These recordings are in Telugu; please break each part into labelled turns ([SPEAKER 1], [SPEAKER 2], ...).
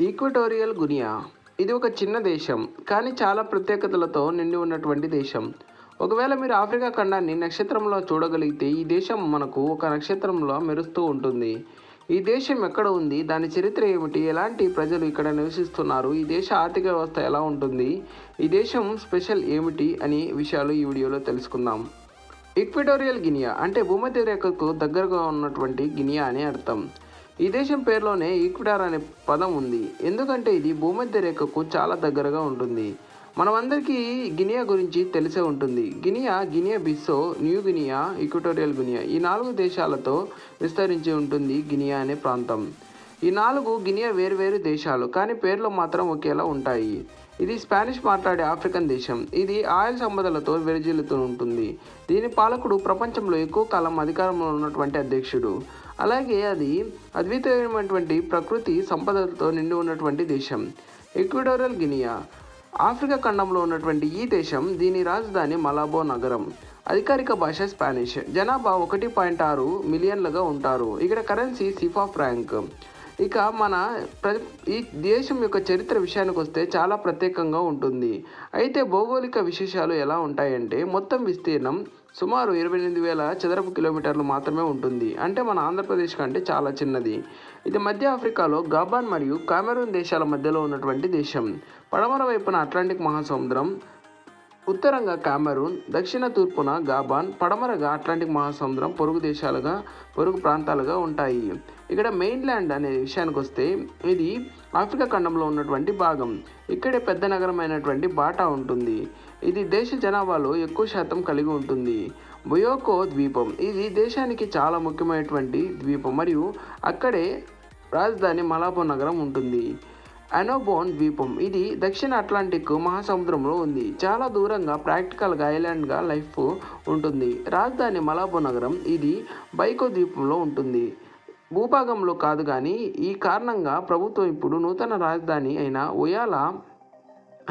[SPEAKER 1] ఈక్వటోరియల్ గునియా ఇది ఒక చిన్న దేశం కానీ చాలా ప్రత్యేకతలతో నిండి ఉన్నటువంటి దేశం. ఒకవేళ మీరు ఆఫ్రికా ఖండాన్ని నక్షత్రంలో చూడగలిగితే ఈ దేశం మనకు ఒక నక్షత్రంలో మెరుస్తూ ఉంటుంది. ఈ దేశం ఎక్కడ ఉంది? దాని చరిత్ర ఏమిటి? ఎలాంటి ప్రజలు ఇక్కడ నివసిస్తున్నారు? ఈ దేశ ఆర్థిక వ్యవస్థ ఎలా ఉంటుంది? ఈ దేశం స్పెషల్ ఏమిటి? అని విషయాలు ఈ వీడియోలో తెలుసుకుందాం. ఈక్విటోరియల్ గినియా అంటే భూమధ్య రేఖకు దగ్గరగా ఉన్నటువంటి గినియా అని అర్థం. ఈ దేశం పేరులోనే ఈక్విడార్ అనే పదం ఉంది. ఎందుకంటే ఇది భూమధ్య రేఖకు చాలా దగ్గరగా ఉంటుంది. మనమందరికీ గినియా గురించి తెలిసే ఉంటుంది. Guinea Guinea Bissau New Guinea Equatorial Guinea ఈ నాలుగు దేశాలతో విస్తరించి ఉంటుంది గినియా అనే ప్రాంతం. ఈ నాలుగు గినియా వేరువేరు దేశాలు కానీ పేర్లు మాత్రం ఒకేలా ఉంటాయి. ఇది స్పానిష్ మాట్లాడే ఆఫ్రికన్ దేశం. ఇది ఆయిల్ సంపదలతో విరజిల్లుతూ ఉంటుంది. దీని పాలకుడు ప్రపంచంలో ఎక్కువ కాలం అధికారంలో ఉన్నటువంటి అధ్యక్షుడు. అలాగే అది అద్వితీయమైనటువంటి ప్రకృతి సంపదలతో నిండి ఉన్నటువంటి దేశం. ఎక్విడోరల్ గినియా ఆఫ్రికా ఖండంలో ఉన్నటువంటి ఈ దేశం దీని రాజధాని మలాబో నగరం. అధికారిక భాష స్పానిష్. జనాభా ఒకటి పాయింట్ ఆరు మిలియన్లుగా ఉంటారు. ఇక్కడ కరెన్సీ సిఫా ఫ్రాంక్. ఇక మన ప్ర ఈ దేశం యొక్క చరిత్ర విషయానికి వస్తే చాలా ప్రత్యేకంగా ఉంటుంది. అయితే భౌగోళిక విశేషాలు ఎలా ఉంటాయంటే మొత్తం విస్తీర్ణం సుమారు ఇరవై ఎనిమిది వేల చదరపు కిలోమీటర్లు మాత్రమే ఉంటుంది. అంటే మన ఆంధ్రప్రదేశ్ కంటే చాలా చిన్నది. ఇది మధ్య ఆఫ్రికాలో గాబాన్ మరియు కామెరూన్ దేశాల మధ్యలో ఉన్నటువంటి దేశం. పడమర వైపున అట్లాంటిక్ మహాసముద్రం ఉత్తరంగా కామెరూన్ దక్షిణ తూర్పున గాబాన్ పడమరగా అట్లాంటిక్ మహాసముద్రం పొరుగు దేశాలుగా పొరుగు ప్రాంతాలుగా ఉంటాయి. ఇక్కడ మెయిన్ల్యాండ్ అనే విషయానికి వస్తే ఇది ఆఫ్రికా ఖండంలో ఉన్నటువంటి భాగం. ఇక్కడే పెద్ద నగరమైనటువంటి బాటా ఉంటుంది. ఇది దేశ జనాభాలో ఎక్కువ శాతం కలిగి ఉంటుంది. బొయోకో ద్వీపం. ఇది దేశానికి చాలా ముఖ్యమైనటువంటి ద్వీపం. మరియు అక్కడే రాజధాని మలాబో నగరం ఉంటుంది. అనోబోన్ ద్వీపం. ఇది దక్షిణ అట్లాంటిక్ మహాసముద్రంలో ఉంది. చాలా దూరంగా ప్రాక్టికల్గా ఐలాండ్గా లైఫ్ ఉంటుంది. రాజధాని మలాబో నగరం ఇది బైకో ద్వీపంలో ఉంటుంది. భూభాగంలో కాదు కానీ ఈ కారణంగా ప్రభుత్వం ఇప్పుడు నూతన రాజధాని అయిన ఉయాల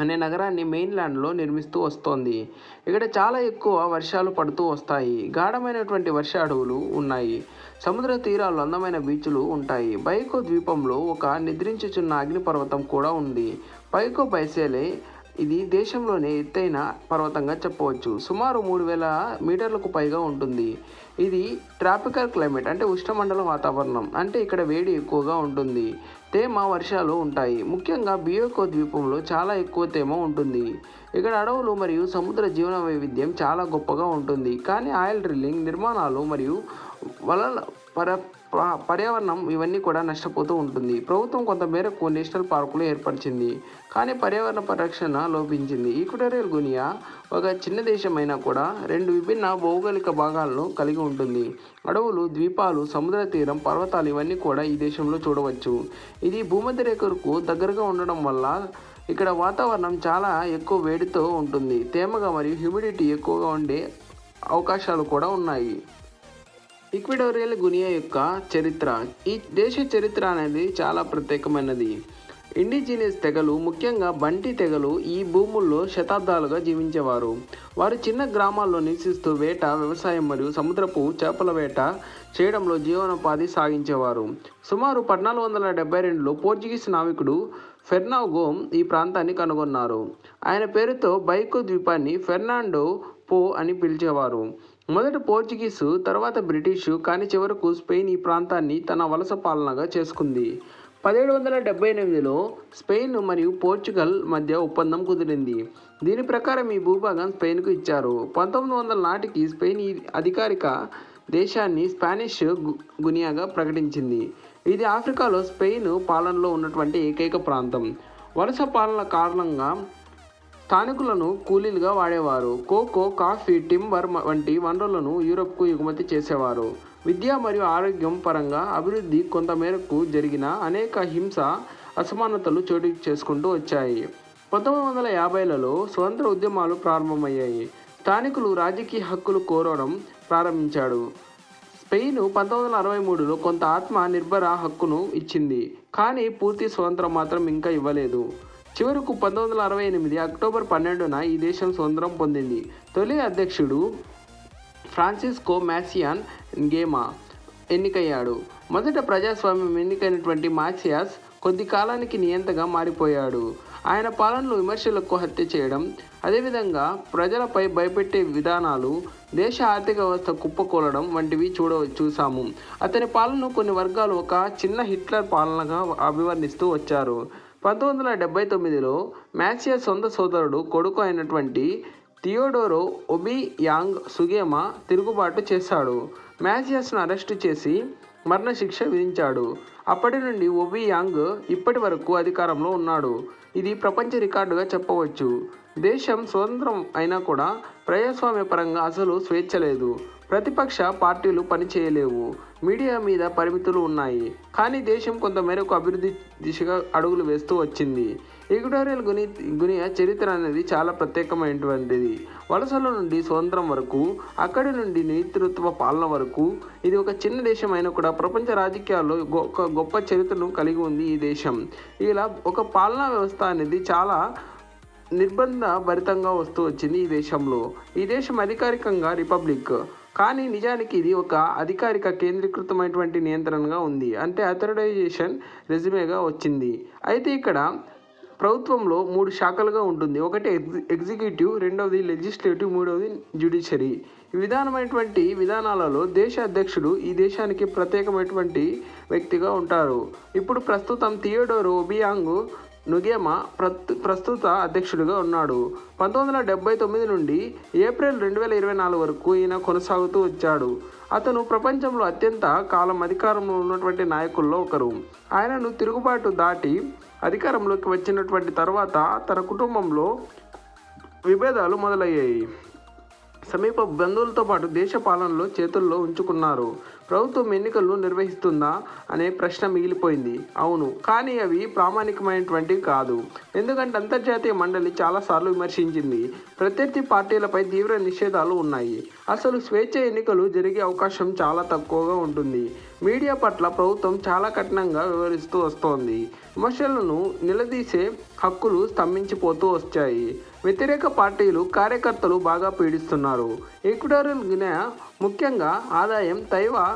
[SPEAKER 1] అనే నగరాన్ని మెయిన్లాండ్లో నిర్మిస్తూ వస్తోంది. ఇక్కడ చాలా ఎక్కువ వర్షాలు పడుతూ వస్తాయి. గాఢమైనటువంటి వర్ష అడవులు ఉన్నాయి. సముద్ర తీరాలు అందమైన బీచ్లు ఉంటాయి. బైకో ద్వీపంలో ఒక నిద్రించుచున్న అగ్నిపర్వతం కూడా ఉంది. బైకో పైసేలే ఇది దేశంలోనే ఎత్తైన పర్వతంగా చెప్పవచ్చు. సుమారు మూడు వేల మీటర్లకు పైగా ఉంటుంది. ఇది ట్రాపికల్ క్లైమేట్ అంటే ఉష్ణమండల వాతావరణం. అంటే ఇక్కడ వేడి ఎక్కువగా ఉంటుంది. తేమ వర్షాలు ఉంటాయి. ముఖ్యంగా బియోకో ద్వీపంలో చాలా ఎక్కువ తేమ ఉంటుంది. ఇక్కడ అడవులు మరియు సముద్ర జీవన వైవిధ్యం చాలా గొప్పగా ఉంటుంది. కానీ ఆయిల్ డ్రిల్లింగ్ నిర్మాణాలు మరియు వలల పర పర్యావరణం ఇవన్నీ కూడా నష్టపోతూ ఉంటుంది. ప్రభుత్వం కొంతమేరకు నేషనల్ పార్కులు ఏర్పరిచింది. కానీ పర్యావరణ పరిరక్షణ లోపించింది. ఈక్వటోరియల్ గునియా ఒక చిన్న దేశమైనా కూడా రెండు విభిన్న భౌగోళిక భాగాలను కలిగి ఉంటుంది. అడవులు ద్వీపాలు సముద్ర తీరం పర్వతాలు ఇవన్నీ కూడా ఈ దేశంలో చూడవచ్చు. ఇది భూమధ్య రేఖకు దగ్గరగా ఉండడం వల్ల ఇక్కడ వాతావరణం చాలా ఎక్కువ వేడితో ఉంటుంది. తేమగా మరియు హ్యూమిడిటీ ఎక్కువగా ఉండే అవకాశాలు కూడా ఉన్నాయి. ఈక్విడోరియల్ గునియా యొక్క చరిత్ర. ఈ దేశ చరిత్ర అనేది చాలా ప్రత్యేకమైనది. ఇండిజినియస్ తెగలు ముఖ్యంగా బంటి తెగలు ఈ భూముల్లో శతాబ్దాలుగా జీవించేవారు. వారు చిన్న గ్రామాల్లో నివసిస్తూ వేట వ్యవసాయం మరియు సముద్రపు చేపల వేట చేయడంలో జీవనోపాధి సాగించేవారు. సుమారు పద్నాలుగు వందల డెబ్బై రెండులో పోర్చుగీస్ నావికుడు ఫెర్నావ్ గోమ్ ఈ ప్రాంతాన్ని కనుగొన్నారు. ఆయన పేరుతో బైకు ద్వీపాన్ని ఫెర్నాండో పో అని పిలిచేవారు. మొదట పోర్చుగీసు తర్వాత బ్రిటిషు కానీ చివరకు స్పెయిన్ ఈ ప్రాంతాన్ని తన వలస పాలనగా చేసుకుంది. పదిహేడు వందల డెబ్బై ఎనిమిదిలో స్పెయిన్ మరియు పోర్చుగల్ మధ్య ఒప్పందం కుదిరింది. దీని ప్రకారం ఈ భూభాగం స్పెయిన్కు ఇచ్చారు. పంతొమ్మిది వందల నాటికి స్పెయిన్ ఈ అధికారిక దేశాన్ని స్పానిష్ గు- గునియాగా ప్రకటించింది. ఇది ఆఫ్రికాలో స్పెయిన్ పాలనలో ఉన్నటువంటి ఏకైక ప్రాంతం. వలస పాలన కారణంగా స్థానికులను కూలీలుగా వాడేవారు. కోకో కాఫీ టింబర్ వంటి వనరులను యూరప్కు ఎగుమతి చేసేవారు. విద్య మరియు ఆరోగ్యం పరంగా అభివృద్ధి కొంతమేరకు జరిగిన అనేక హింస అసమానతలు చోటు చేసుకుంటూ వచ్చాయి. పంతొమ్మిది వందల యాభైలలో స్వతంత్ర ఉద్యమాలు ప్రారంభమయ్యాయి. స్థానికులు రాజకీయ హక్కులు కోరడం ప్రారంభించాడు. స్పెయిన్ పంతొమ్మిది వందల అరవై మూడులో కొంత ఆత్మ నిర్భర హక్కును ఇచ్చింది. కానీ పూర్తి స్వతంత్రం మాత్రం ఇంకా ఇవ్వలేదు. చివరకు పంతొమ్మిది వందల అరవై ఎనిమిది అక్టోబర్ పన్నెండున ఈ దేశం స్వతంత్రం పొందింది. తొలి అధ్యక్షుడు ఫ్రాన్సిస్కో మ్యాసియాన్ గేమా ఎన్నికయ్యాడు. మొదట ప్రజాస్వామ్యం ఎన్నికైనటువంటి మాసియాస్ కొద్ది కాలానికి నియంతగా మారిపోయాడు. ఆయన పాలనలో విమర్శలకు హత్య చేయడం అదేవిధంగా ప్రజలపై భయపెట్టే విధానాలు దేశ ఆర్థిక వ్యవస్థ కుప్పకూలడం వంటివి చూడ చూసాము అతని పాలనను కొన్ని వర్గాలు ఒక చిన్న హిట్లర్ పాలనగా అభివర్ణిస్తూ వచ్చారు. పంతొమ్మిది వందల డెబ్బై తొమ్మిదిలో మ్యాసియా సొంత సోదరుడు కొడుకు అయినటువంటి థియోడోరో ఒబి యాంగ్ సుగేమా తిరుగుబాటు చేశాడు. మ్యాసియస్ను అరెస్టు చేసి మరణశిక్ష విధించాడు. అప్పటి నుండి ఒబి యాంగ్ ఇప్పటి వరకు అధికారంలో ఉన్నాడు. ఇది ప్రపంచ రికార్డుగా చెప్పవచ్చు. దేశం స్వతంత్రం అయినా కూడా ప్రజాస్వామ్యపరంగా అసలు స్వేచ్ఛ లేదు. ప్రతిపక్ష పార్టీలు పనిచేయలేవు. మీడియా మీద పరిమితులు ఉన్నాయి. కానీ దేశం కొంతమేరకు అభివృద్ధి దిశగా అడుగులు వేస్తూ వచ్చింది. ఈక్వటోరియల్ గుని గునియా చరిత్ర అనేది చాలా ప్రత్యేకమైనటువంటిది. వలసల నుండి స్వతంత్రం వరకు అక్కడి నుండి నేతృత్వ పాలన వరకు ఇది ఒక చిన్న దేశం అయినా కూడా ప్రపంచ రాజకీయాల్లో ఒక గొప్ప చరిత్రను కలిగి ఉంది ఈ దేశం. ఇలా ఒక పాలనా వ్యవస్థ అనేది చాలా నిర్బంధ భరితంగా వస్తూ వచ్చింది ఈ దేశంలో. ఈ దేశం అధికారికంగా రిపబ్లిక్. కానీ నిజానికి ఇది ఒక అధికారిక కేంద్రీకృతమైనటువంటి నియంత్రణగా ఉంది. అంటే అథరైజేషన్ రెజ్యూమేగా వచ్చింది. అయితే ఇక్కడ ప్రభుత్వంలో మూడు శాఖలుగా ఉంటుంది. ఒకటి ఎగ్జి ఎగ్జిక్యూటివ్ రెండవది లెజిస్లేటివ్ మూడవది జ్యుడిషరీ ఈ విధానమైనటువంటి విధానాలలో దేశ అధ్యక్షుడు ఈ దేశానికి ప్రత్యేకమైనటువంటి వ్యక్తిగా ఉంటారు. ఇప్పుడు ప్రస్తుతం థియోడోర్ ఒబియాంగ్ నుగేమా ప్రత్ ప్రస్తుత అధ్యక్షుడిగా ఉన్నాడు. పంతొమ్మిది వందల డెబ్బై తొమ్మిది నుండి ఏప్రిల్ రెండు వేల ఇరవై నాలుగు వరకు ఈయన కొనసాగుతూ వచ్చాడు. అతను ప్రపంచంలో అత్యంత కాలం అధికారంలో ఉన్నటువంటి నాయకుల్లో ఒకరు. ఆయనను తిరుగుబాటు దాటి అధికారంలోకి వచ్చినటువంటి తర్వాత తన కుటుంబంలో విభేదాలు మొదలయ్యాయి. సమీప బంధువులతో పాటు దేశ పాలనలో చేతుల్లో ఉంచుకున్నారు. ప్రభుత్వం ఎన్నికలు నిర్వహిస్తుందా అనే ప్రశ్న మిగిలిపోయింది. అవును కానీ అవి ప్రామాణికమైనటువంటివి కాదు. ఎందుకంటే అంతర్జాతీయ మండలి చాలాసార్లు విమర్శించింది. ప్రత్యర్థి పార్టీలపై తీవ్ర నిషేధాలు ఉన్నాయి. అసలు స్వేచ్ఛ ఎన్నికలు జరిగే అవకాశం చాలా తక్కువగా ఉంటుంది. మీడియా పట్ల ప్రభుత్వం చాలా కఠినంగా వివరిస్తూ వస్తోంది. విమర్శలను నిలదీసే హక్కులు స్తంభించిపోతూ వచ్చాయి. వ్యతిరేక పార్టీలు కార్యకర్తలు బాగా పీడిస్తున్నారు. ఈక్వటోరియల్ గినే ముఖ్యంగా ఆదాయం తైవా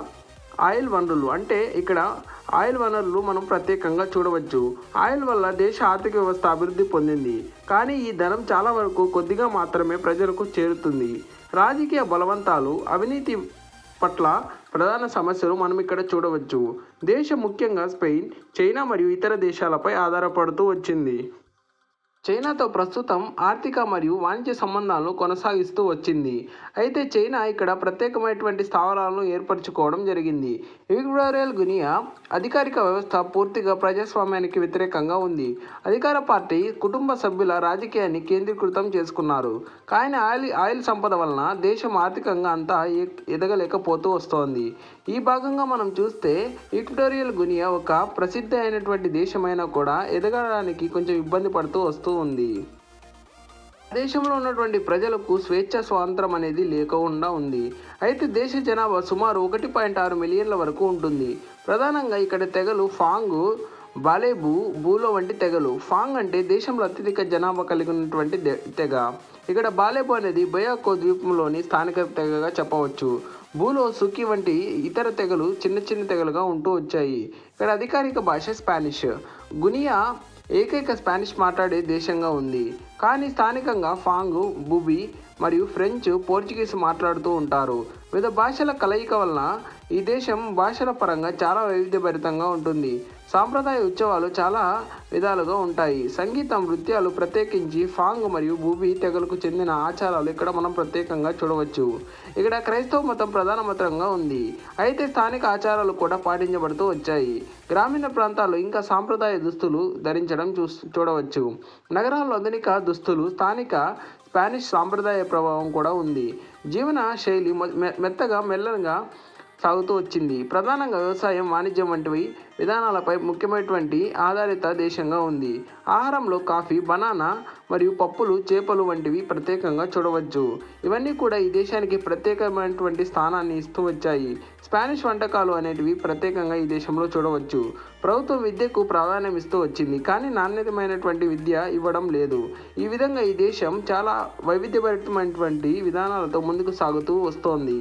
[SPEAKER 1] ఆయిల్ వనరులు. అంటే ఇక్కడ ఆయిల్ వనరులు మనం ప్రత్యేకంగా చూడవచ్చు. ఆయిల్ వల్ల దేశ ఆర్థిక వ్యవస్థ అభివృద్ధి పొందింది. కానీ ఈ ధనం చాలా వరకు కొద్దిగా మాత్రమే ప్రజలకు చేరుతుంది. రాజకీయ బలవంతాలు అవినీతి పట్ల ప్రధాన సమస్యలు మనం ఇక్కడ చూడవచ్చు. దేశం ముఖ్యంగా స్పెయిన్ చైనా మరియు ఇతర దేశాలపై ఆధారపడుతూ వచ్చింది. చైనాతో ప్రస్తుతం ఆర్థిక మరియు వాణిజ్య సంబంధాలను కొనసాగిస్తూ వచ్చింది. అయితే చైనా ఇక్కడ ప్రత్యేకమైనటువంటి స్థావరాలను ఏర్పరచుకోవడం జరిగింది. ఈక్వటోరియల్ గునియా అధికారిక వ్యవస్థ పూర్తిగా ప్రజాస్వామ్యానికి వ్యతిరేకంగా ఉంది. అధికార పార్టీ కుటుంబ సభ్యుల రాజకీయాన్ని కేంద్రీకృతం చేసుకున్నారు. కానీ ఆయిల్ ఆయిల్ సంపద వలన దేశం ఆర్థికంగా అంతా ఎదగలేకపోతూ వస్తోంది. ఈ భాగంగా మనం చూస్తే ఈక్వటోరియల్ గునియా ఒక ప్రసిద్ధి అయినటువంటి దేశమైనా కూడా ఎదగడానికి కొంచెం ఇబ్బంది పడుతూ వస్తూ ఉంది. దేశంలో ఉన్నటువంటి ప్రజలకు స్వేచ్ఛ స్వాతంత్రం అనేది లేకుండా ఉంది. అయితే దేశ జనాభా సుమారు ఒకటి పాయింట్ ఆరు మిలియన్ల వరకు ఉంటుంది. ప్రధానంగా ఇక్కడ తెగలు ఫాంగ్ బాలేబు బూలో వంటి తెగలు. ఫాంగ్ అంటే దేశంలో అత్యధిక జనాభా కలిగి ఉన్నటువంటి తెగ. ఇక్కడ బాలేబు అనేది బయాకో ద్వీపంలోని స్థానిక తెగగా చెప్పవచ్చు. బూలో సుకి వంటి ఇతర తెగలు చిన్న చిన్న తెగలుగా ఉంటూ వచ్చాయి. ఇక్కడ అధికారిక భాష స్పానిష్. గునియా ఏకైక స్పానిష్ మాట్లాడే దేశంగా ఉంది. కానీ స్థానికంగా ఫాంగ్ బుబి మరియు ఫ్రెంచ్ పోర్చుగీస్ మాట్లాడుతూ ఉంటారు. వివిధ భాషల కలయిక వలన ఈ దేశం భాషల పరంగా చాలా వైవిధ్యభరితంగా ఉంటుంది. సాంప్రదాయ ఉత్సవాలు చాలా విధాలుగా ఉంటాయి. సంగీతం నృత్యాలు ప్రత్యేకించి ఫాంగ్ మరియు భూమి తెగలకు చెందిన ఆచారాలు ఇక్కడ మనం ప్రత్యేకంగా చూడవచ్చు. ఇక్కడ క్రైస్తవ మతం ప్రధాన మతంగా ఉంది. అయితే స్థానిక ఆచారాలు కూడా పాటించబడుతూ వచ్చాయి. గ్రామీణ ప్రాంతాల్లో ఇంకా సాంప్రదాయ దుస్తులు ధరించడం చూ చూడవచ్చు. నగరాల్లో ఆధునిక దుస్తులు స్థానిక స్పానిష్ సాంప్రదాయ ప్రభావం కూడా ఉంది. జీవన శైలి మె- మెత్తగా మెల్లగా సాగుతూ వచ్చింది. ప్రధానంగా వ్యవసాయం వాణిజ్యం వంటివి విధానాలపై ముఖ్యమైనటువంటి ఆధారిత దేశంగా ఉంది. ఆహారంలో కాఫీ బనానా మరియు పప్పులు చేపలు వంటివి ప్రత్యేకంగా చూడవచ్చు. ఇవన్నీ కూడా ఈ దేశానికి ప్రత్యేకమైనటువంటి స్థానాన్ని ఇస్తూ వచ్చాయి. స్పానిష్ వంటకాలు అనేటివి ప్రత్యేకంగా ఈ దేశంలో చూడవచ్చు. ప్రభుత్వం విద్యకు ప్రాధాన్యం ఇస్తూ వచ్చింది కానీ నాణ్యతమైనటువంటి విద్య ఇవ్వడం లేదు. ఈ విధంగా ఈ దేశం చాలా వైవిధ్యభరితమైనటువంటి విధానాలతో ముందుకు సాగుతూ వస్తోంది.